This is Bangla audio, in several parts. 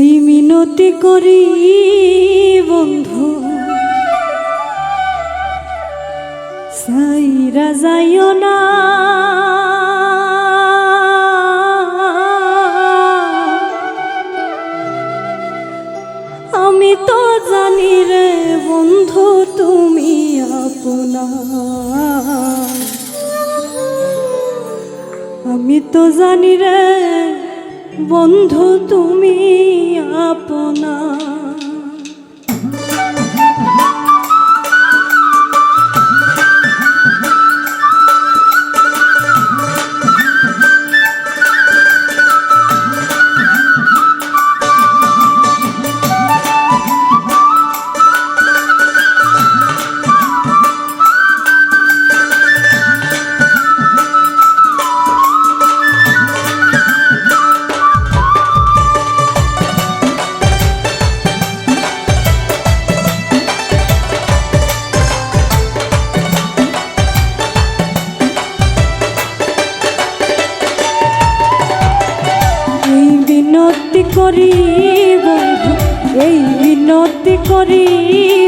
এই মিনতি করি বন্ধু। সাইরা যাইও না। আমি তো জানি রে বন্ধু, তুমি আপনা আমি তো জানি রে বন্ধু তুমি আপনা করি বন্ধু, এই বিনতি করি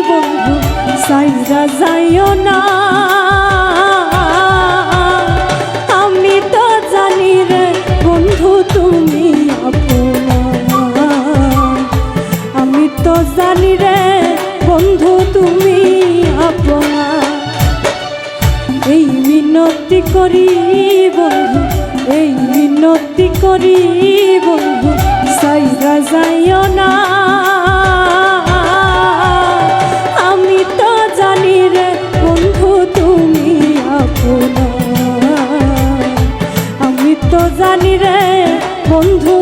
বন্ধু সাইরা যাইও না। আমি তো বন্ধু, তুমি আমি তো বন্ধু, তুমি আপনা এই মিনতি করি বন্ধু, এই মিনতি করি বন্ধু সাইরা যাইও না। আমি তো জানি রে বন্ধু, তুমি আপন। আমি তো জানি রে বন্ধু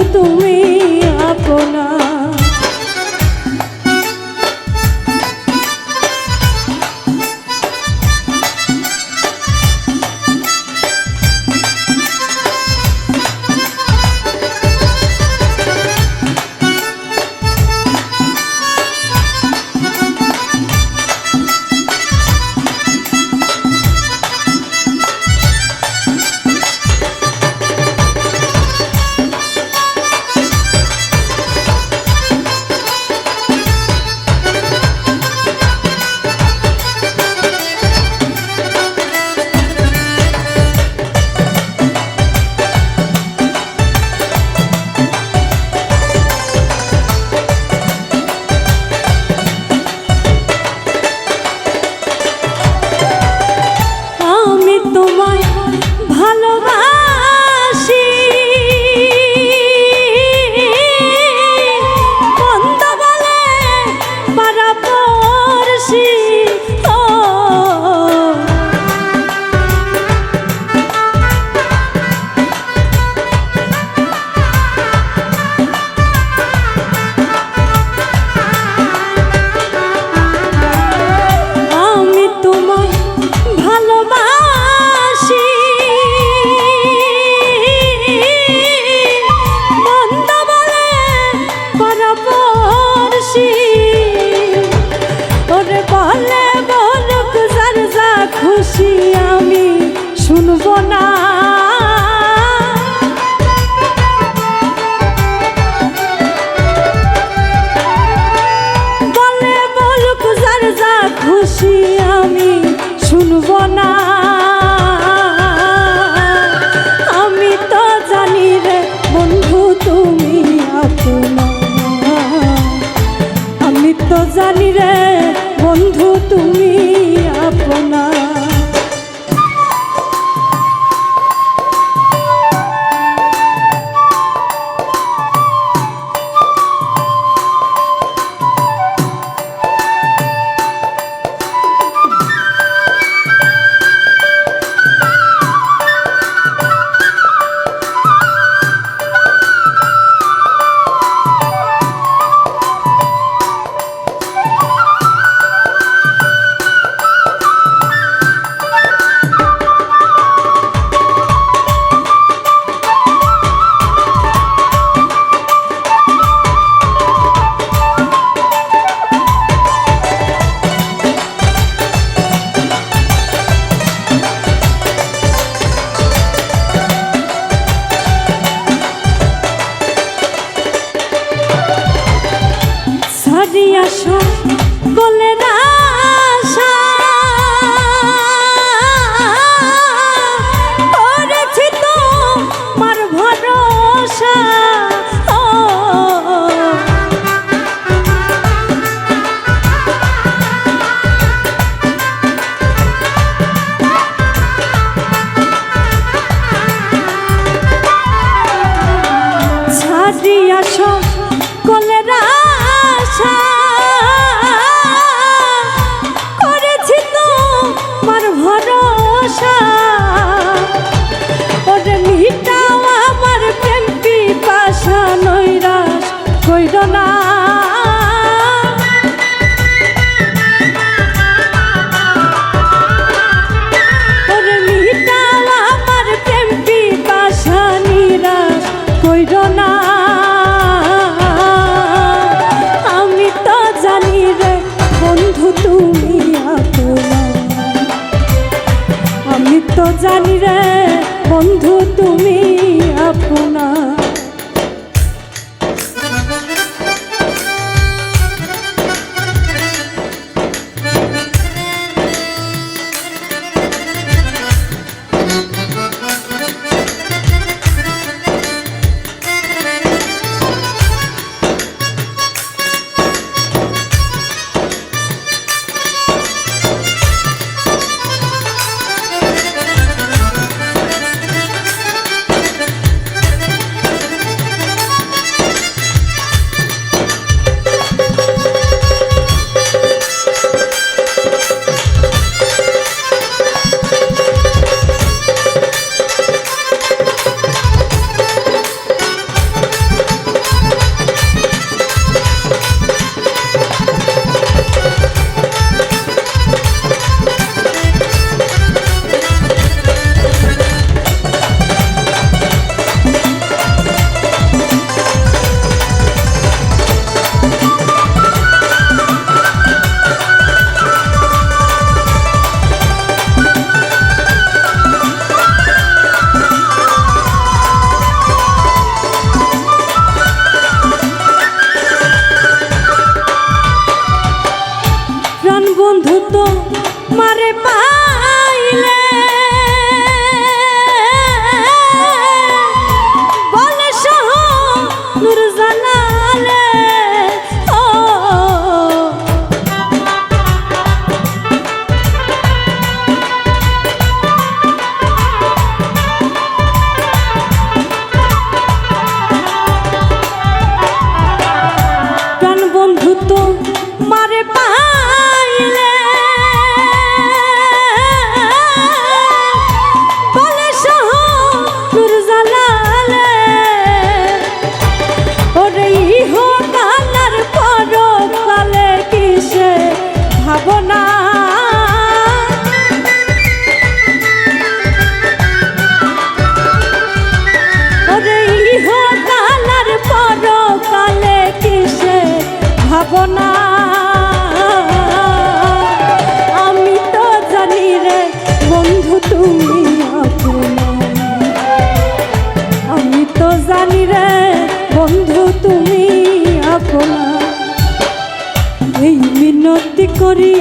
মিনতি করি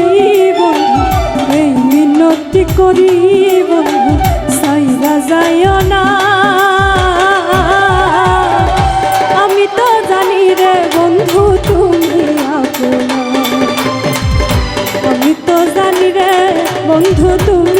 বন্ধু, এই মিনতি করি বন্ধু, সাইরা যায় না। আমি তো জানি রে বন্ধু, তুমি আপনার আমি তো জানি রে বন্ধু, তুমি